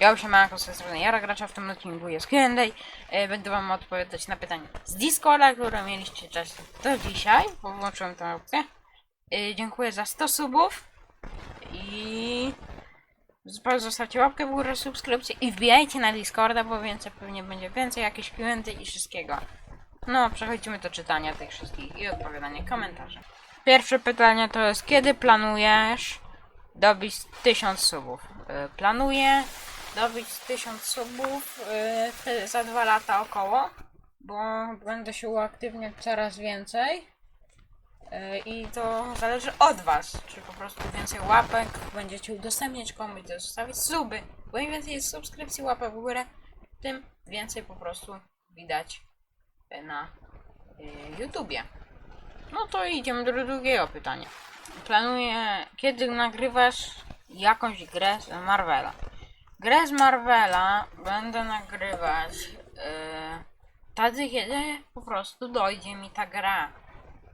Ja się mam z tej strony Jara Gracza, w tym odcinku jest Q&A. E, Będę wam odpowiadać na pytania z Discorda, które mieliście czas do dzisiaj, bo włączyłem tę opcję. E, Dziękuję za 100 subów i zostawcie łapkę w górę, subskrypcję i wbijajcie na Discorda, bo więcej pewnie będzie więcej jakieś Q&A i wszystkiego. No, przechodzimy do czytania tych wszystkich i odpowiadania komentarzy. Pierwsze pytanie to jest, kiedy planujesz dobić 1000 subów? Y, Planuję dobić 1000 subów y, te- za dwa lata około, bo będę się uaktywniać coraz więcej. Y, I to zależy od Was, czy po prostu więcej łapek będziecie udostępniać komuś, zostawić suby. Bo im więcej jest subskrypcji, łapek w górę, tym więcej po prostu widać na y, YouTubie. No to idziemy do drugiego pytania. Planuję, kiedy nagrywasz jakąś grę z Marvela? Grę z Marvela będę nagrywać yy, wtedy, kiedy po prostu dojdzie mi ta gra.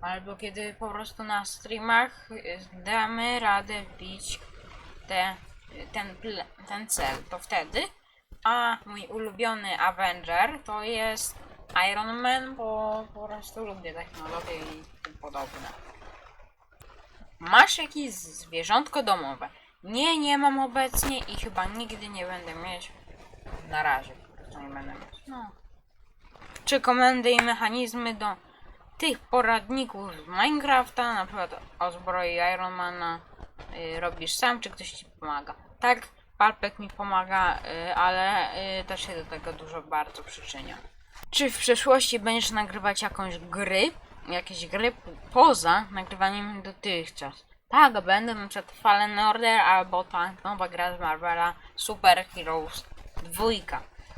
Albo kiedy po prostu na streamach damy radę wbić te, ten, ten cel. To wtedy. A mój ulubiony Avenger to jest Iron Man, bo po prostu lubię technologię i tym podobne. Masz jakieś zwierzątko domowe? Nie, nie mam obecnie i chyba nigdy nie będę mieć. Na razie po prostu nie będę mieć. No. Czy komendy i mechanizmy do tych poradników z Minecrafta, na przykład o zbroi Ironmana, y, robisz sam, czy ktoś ci pomaga? Tak, Palpek mi pomaga, y, ale y, też się do tego dużo bardzo przyczynia. Czy w przyszłości będziesz nagrywać jakąś gry, jakieś gry poza nagrywaniem dotychczas? Tak, będę na przykład Fallen Order albo ta nowa gra z Marvela Super Heroes 2.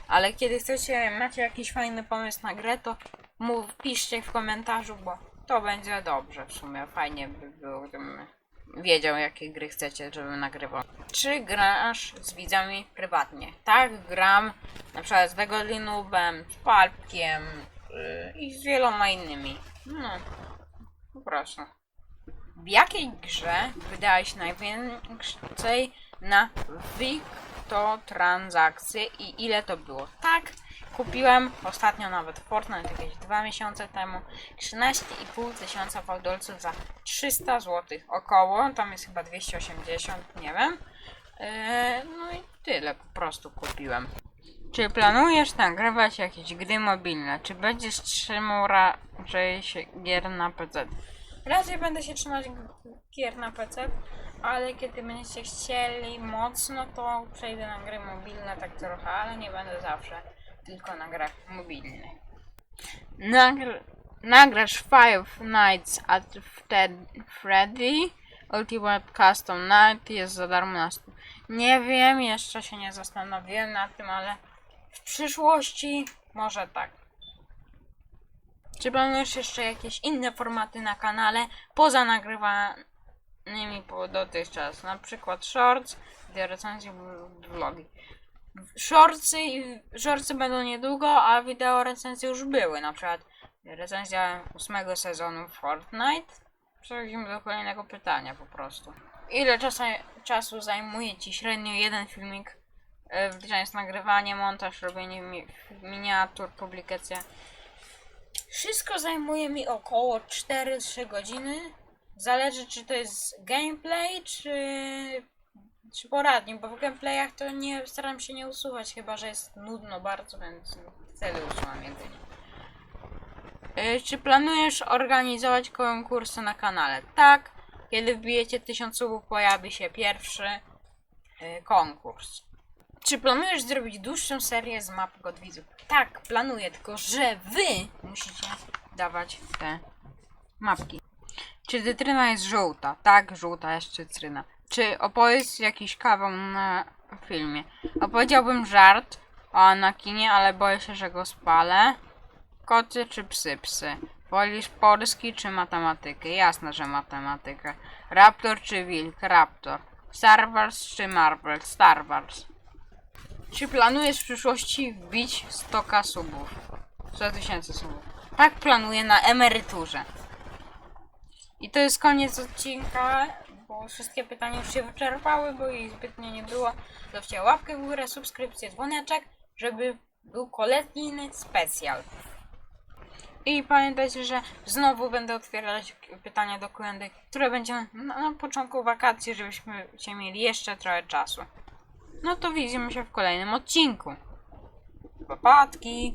Ale kiedy chcecie, macie jakiś fajny pomysł na grę, to mów, piszcie w komentarzu, bo to będzie dobrze w sumie. Fajnie by było, gdybym wiedział, jakie gry chcecie, żebym nagrywał. Czy grasz z widzami prywatnie? Tak, gram na przykład z Vegolinubem, z Palpkiem yy, i z wieloma innymi. No, po prostu. W jakiej grze wydałeś najwięcej na transakcje i ile to było? Tak, kupiłem ostatnio nawet Fortnite jakieś dwa miesiące temu 13,5 tysiąca fałdolców za 300 zł około, tam jest chyba 280, nie wiem. Eee, no i tyle po prostu kupiłem. Czy planujesz nagrywać jakieś gry mobilne? Czy będziesz trzymał raczej gier na PC? Raczej będę się trzymać gier na PC, ale kiedy będziecie chcieli mocno, to przejdę na gry mobilne tak trochę, ale nie będę zawsze tylko na grach mobilnych. Nagr nagrasz Five Nights at Fred- Freddy Ultimate Custom Night jest za darmo na stu. Nie wiem, jeszcze się nie zastanowiłem nad tym, ale w przyszłości może tak. Czy planujesz jeszcze jakieś inne formaty na kanale poza nagrywanymi dotychczas? Na przykład shorts, gdzie recenzje vlogi. Shortsy, shortsy będą niedługo, a wideo recenzje już były. Na przykład recenzja ósmego sezonu Fortnite. Przechodzimy do kolejnego pytania po prostu. Ile czasu, czasu zajmuje Ci średnio jeden filmik, e, wliczając nagrywanie, montaż, robienie mi miniatur, publikacja? Wszystko zajmuje mi około 4-3 godziny. Zależy czy to jest gameplay, czy, czy poradnik, bo w gameplayach to nie staram się nie usuwać, chyba że jest nudno bardzo, więc wtedy usuwam jedynie. Czy planujesz organizować konkursy na kanale? Tak. Kiedy wbijecie 1000 subów, pojawi się pierwszy y, konkurs. Czy planujesz zrobić dłuższą serię z map Godwidzów? Tak, planuję, tylko że wy musicie dawać te mapki. Czy cytryna jest żółta? Tak, żółta jest cytryna. Czy opowiedz jakiś kawał na filmie? Opowiedziałbym żart o Anakinie, ale boję się, że go spalę. Koty czy psy? Psy. Wolisz polski czy matematykę? Jasne, że matematykę. Raptor czy wilk? Raptor. Star Wars czy Marvel? Star Wars. Czy planujesz w przyszłości wbić 100k subów? 100 tysięcy subów. Tak planuję na emeryturze. I to jest koniec odcinka. bo wszystkie pytania już się wyczerpały, bo jej zbytnio nie było. Zostawcie łapkę w górę, subskrypcję, dzwoneczek, żeby był kolejny specjal. I pamiętajcie, że znowu będę otwierać pytania do Q&A, które będzie na, na początku wakacji, żebyśmy mieli jeszcze trochę czasu. No to widzimy się w kolejnym odcinku. Papatki!